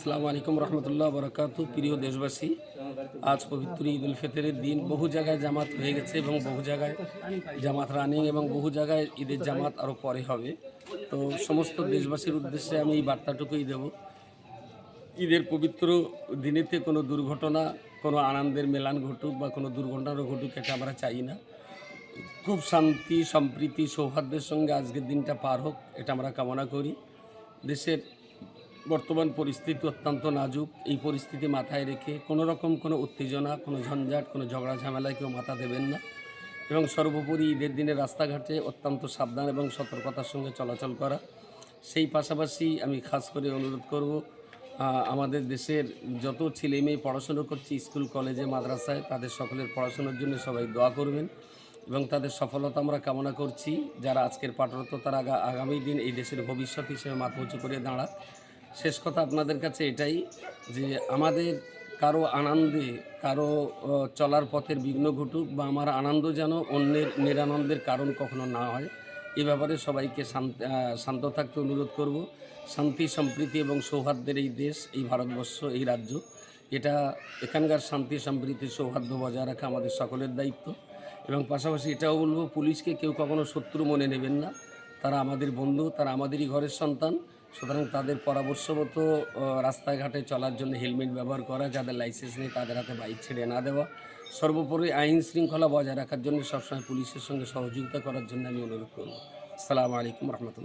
আসসালামু আলাইকুম রহমতুল্লাহ বরকাত প্রিয় দেশবাসী, আজ পবিত্র ঈদ উল ফিতরের দিন। বহু জায়গায় জামাত হয়ে গেছে এবং বহু জায়গায় জামাত রানিং এবং বহু জায়গায় ঈদের জামাত আরও পরে হবে। তো সমস্ত দেশবাসীর উদ্দেশ্যে আমি এই বার্তাটুকুই দেব। ঈদের পবিত্র দিনেতে কোনো দুর্ঘটনা, কোনো আনন্দের মেলান ঘটুক বা কোনো দুর্ঘটনারও ঘটুক, এটা আমরা চাই না। খুব শান্তি, সম্প্রীতি, সৌহার্দ্যের সঙ্গে আজকের দিনটা পার হোক, এটা আমরা কামনা করি। দেশের বর্তমান পরিস্থিতি অত্যন্ত নাজুক। এই পরিস্থিতি মাথায় রেখে কোনো রকম কোনো উত্তেজনা, কোনো ঝঞ্ঝাট, কোনো ঝগড়া ঝামেলায় কেউ মাথা দেবেন না এবং সর্বোপরি ঈদের দিনে রাস্তাঘাটে অত্যন্ত সাবধান এবং সতর্কতার সঙ্গে চলাচল করা। সেই পাশাপাশি আমি খাস করে অনুরোধ করব আমাদের দেশের যত ছেলে মেয়ে পড়াশুনো করছে, স্কুল, কলেজে, মাদ্রাসায়, তাদের সকলের পড়াশোনার জন্য সবাই দোয়া করবেন এবং তাদের সফলতা আমরা কামনা করছি। যারা আজকের পাঠরত, তারা আগামী দিন এই দেশের ভবিষ্যৎ হিসেবে মাথা উঁচু করে দাঁড়াক। শেষ কথা আপনাদের কাছে এটাই যে আমাদের কারও আনন্দে, কারও চলার পথের বিঘ্ন ঘটুক বা আমার আনন্দ যেন অন্যের নিরানন্দের কারণ কখনো না হয়, এ ব্যাপারে সবাইকে শান্ত থাকতে অনুরোধ করব। শান্তি, সম্প্রীতি এবং সৌহার্দ্যের এই দেশ, এই ভারতবর্ষ, এই রাজ্য, এটা এখানকার শান্তি, সম্প্রীতি, সৌহার্দ্য বজায় রাখা আমাদের সকলের দায়িত্ব। এবং পাশাপাশি এটাও বলব, পুলিশকে কেউ কখনো শত্রু মনে নেবেন না। তারা আমাদের বন্ধু, তারা আমাদেরই ঘরের সন্তান। সুতরাং তাদের পরামর্শ মতো রাস্তাঘাটে চলার জন্য হেলমেট ব্যবহার করা, যাদের লাইসেন্স নেই তাদের হাতে বাইক ছেড়ে না দেওয়া। সর্বোপরি আইন শৃঙ্খলা বজায় রাখার জন্য সবসময় পুলিশের সঙ্গে সহযোগিতা করার জন্য আমি অনুরোধ করব। আসসালামু আলাইকুম রহমতুল্লাহ।